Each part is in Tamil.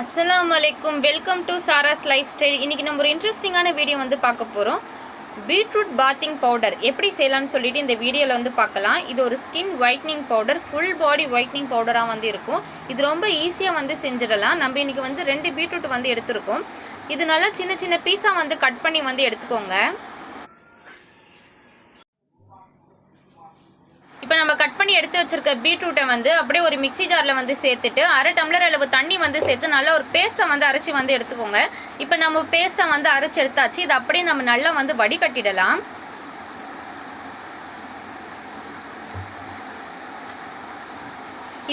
அஸ்லாம் வலைக்கும் welcome to Sara's lifestyle இன்றைக்கி நம்ம ஒரு இன்ட்ரெஸ்டிங்கான வீடியோ வந்து பார்க்க போகிறோம் பீட்ரூட் பாத்திங் பவுடர் எப்படி செய்யலாம்னு சொல்லிட்டு இந்த வீடியோவில் வந்து பார்க்கலாம். இது ஒரு skin whitening powder full body whitening பவுடராக வந்து இருக்கும். இது ரொம்ப ஈஸியாக வந்து செஞ்சிடலாம். நம்ம இன்றைக்கி வந்து ரெண்டு பீட்ரூட் வந்து எடுத்திருக்கோம். இது நல்லா சின்ன சின்ன பீஸாக வந்து கட் பண்ணி வந்து எடுத்துக்கோங்க. நம்ம கட் பண்ணி எடுத்து வச்சிருக்க பீட்ரூட்டை வந்து அப்படியே ஒரு மிக்சி ஜாரில் வந்து சேர்த்துட்டு அரை டம்ளர் அளவு தண்ணி வந்து சேர்த்து நல்லா ஒரு பேஸ்ட்டை வந்து அரைச்சி வந்து எடுத்துக்கோங்க. இப்போ நம்ம பேஸ்ட்டை வந்து அரைச்சி எடுத்தாச்சு. இது அப்படியே நம்ம நல்லா வந்து வடிகட்டிடலாம்.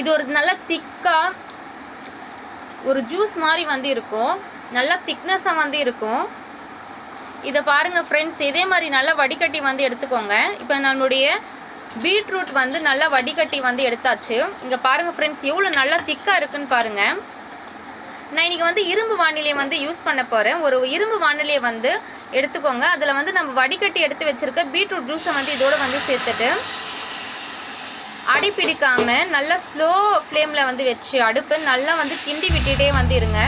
இது ஒரு நல்ல திக்காக ஒரு ஜூஸ் மாதிரி வந்து இருக்கும். நல்லா திக்னஸாக வந்து இருக்கும். இதை பாருங்கள் ஃப்ரெண்ட்ஸ் இதே மாதிரி நல்லா வடிகட்டி வந்து எடுத்துக்கோங்க. இப்போ நம்மளுடைய பீட்ரூட் வந்து நல்லா வடிகட்டி வந்து எடுத்தாச்சு. இங்கே பாருங்கள் ஃப்ரெண்ட்ஸ் எவ்வளோ நல்லா திக்காக இருக்குன்னு பாருங்கள் நான் இன்றைக்கி வந்து இரும்பு வானிலையை வந்து யூஸ் பண்ண போகிறேன் ஒரு இரும்பு வானிலையை வந்து எடுத்துக்கோங்க. அதில் வந்து நம்ம வடிகட்டி எடுத்து வச்சுருக்க பீட்ரூட் ஜூஸை வந்து இதோடு வந்து சேர்த்துட்டு அடி பிடிக்காமல் நல்லா ஸ்லோ ஃப்ளேமில் வந்து வச்சு அடுப்பு நல்லா வந்து கிண்டி விட்டுட்டே வந்து இருங்க.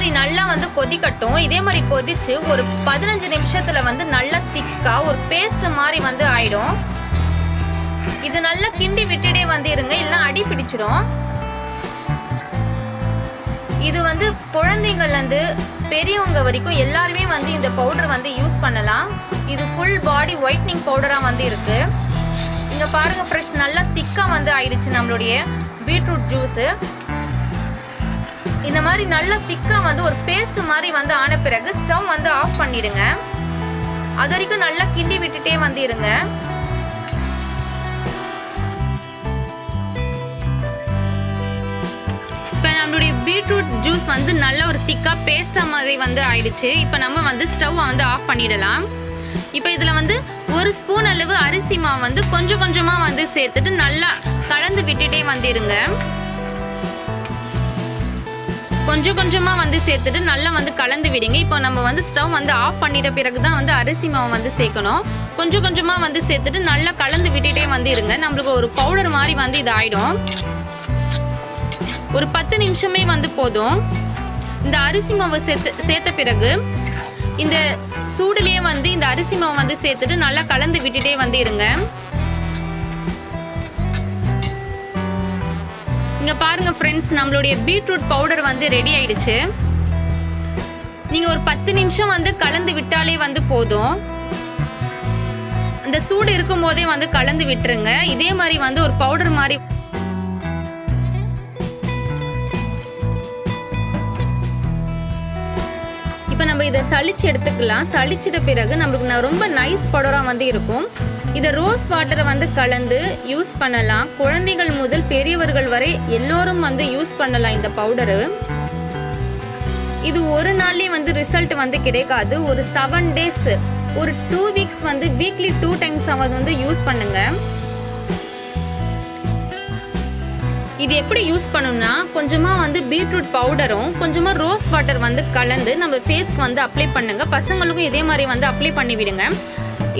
மாதிரி நல்லா வந்து கொதிக்கட்டும். இதே மாதிரி கொதிச்சு ஒரு பதினஞ்சு நிமிஷத்துல வந்து நல்லா திக்கா ஒரு பேஸ்ட் மாதிரி வந்து ஆயிடும். இது நல்லா கிண்டி விட்டுட்டே வந்து இருங்க இல்லைன்னா அடி பிடிச்சிடும் இது வந்து குழந்தைங்கள்ல இருந்து பெரியவங்க வரைக்கும் எல்லாருமே வந்து இந்த பவுடர் வந்து யூஸ் பண்ணலாம். இது ஃபுல் பாடி ஒயிட்னிங் பவுடராக வந்து இருக்கு. இங்க பாருங்க ஃப்ரெஷ் நல்லா திக்கா வந்து ஆயிடுச்சு நம்மளுடைய பீட்ரூட் ஜூஸு இந்த மாதிரி நல்லா திக்கா வந்து ஒரு பேஸ்ட் மாதிரி வந்து ஆன பிறகு ஸ்டவ் வந்து ஆஃப் பண்ணிடுங்க. அது வரைக்கும் நல்லா கிண்டி விட்டுட்டே வந்து இருங்க. இப்போ நம்மளுடைய பீட்ரூட் ஜூஸ் வந்து நல்ல ஒரு திக்கா பேஸ்டா மாதிரி வந்து ஆயிடுச்சு. இப்போ நம்ம வந்து ஸ்டவ் வந்து ஆஃப் பண்ணிடலாம். இப்போ இதில் வந்து ஒரு ஸ்பூன் அளவு அரிசி மாவு வந்து கொஞ்சம் கொஞ்சமாக வந்து சேர்த்துட்டு நல்லா கலந்து விட்டுட்டே வந்துருங்க கொஞ்சம் கொஞ்சமாக வந்து சேர்த்துட்டு நல்லா வந்து கலந்து விடுங்க. இப்போ நம்ம வந்து ஸ்டவ் வந்து ஆஃப் பண்ணிட்ட பிறகு தான் வந்து அரிசி மாவு வந்து சேர்க்கணும். கொஞ்சம் கொஞ்சமாக வந்து சேர்த்துட்டு நல்லா கலந்து விட்டுட்டே வந்து இருங்க. நம்மளுக்கு ஒரு பவுடர் மாதிரி வந்து இது ஆயிடும் ஒரு பத்து நிமிஷமே வந்து போதும். இந்த அரிசி மாவு சேர்த்து சேர்த்த பிறகு இந்த சூடுலேயே வந்து இந்த அரிசி மாவு வந்து சேர்த்துட்டு நல்லா கலந்து விட்டுட்டே வந்து இருங்க. இங்க பாருங்க ஃப்ரெண்ட்ஸ் நம்மளுடைய பீட்ரூட் பவுடர் வந்து ரெடி ஆயிடுச்சு. நீங்க ஒரு பத்து நிமிஷம் வந்து கலந்து விட்டாலே வந்து போதும். அந்த சூடு இருக்கும் போதே வந்து கலந்து விட்டுருங்க. இதே மாதிரி வந்து ஒரு பவுடர் மாதிரி இப்போ நம்ம இதை சளிச்சு எடுத்துக்கலாம். சளிச்சிட்ட பிறகு நம்மளுக்கு நான் ரொம்ப நைஸ் பவுடராக வந்து இருக்கும். இதை ரோஸ் வாட்டரை வந்து கலந்து யூஸ் பண்ணலாம். குழந்தைகள் முதல் பெரியவர்கள் வரை எல்லோரும் வந்து யூஸ் பண்ணலாம் இந்த பவுடரு இது ஒரு நாள்லேயே வந்து ரிசல்ட் வந்து கிடைக்காது. ஒரு செவன் டேஸ் ஒரு டூ வீக்ஸ் வந்து வீக்லி டூ டைம்ஸ் ஆவது வந்து யூஸ் பண்ணுங்கள் இது எப்படி யூஸ் பண்ணணும்னா கொஞ்சமா வந்து பீட்ரூட் பவுடரும் கொஞ்சமா ரோஸ் வாட்டர் வந்து கலந்து நம்ம ஃபேஸ்க்கு வந்து அப்ளை பண்ணுங்க. பசங்களுக்கும் இதே மாதிரி வந்து அப்ளை பண்ணி விடுங்க.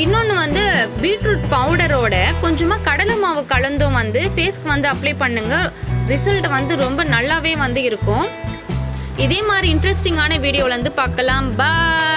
இன்னொன்று வந்து பீட்ரூட் பவுடரோட கொஞ்சமாக கடலை மாவு கலந்தும் வந்து ஃபேஸ்க்கு வந்து அப்ளை பண்ணுங்கள் ரிசல்ட் வந்து ரொம்ப நல்லாவே வந்து இருக்கும். இதே மாதிரி இன்ட்ரெஸ்டிங்கான வீடியோவில் வந்து பார்க்கலாம். பாய்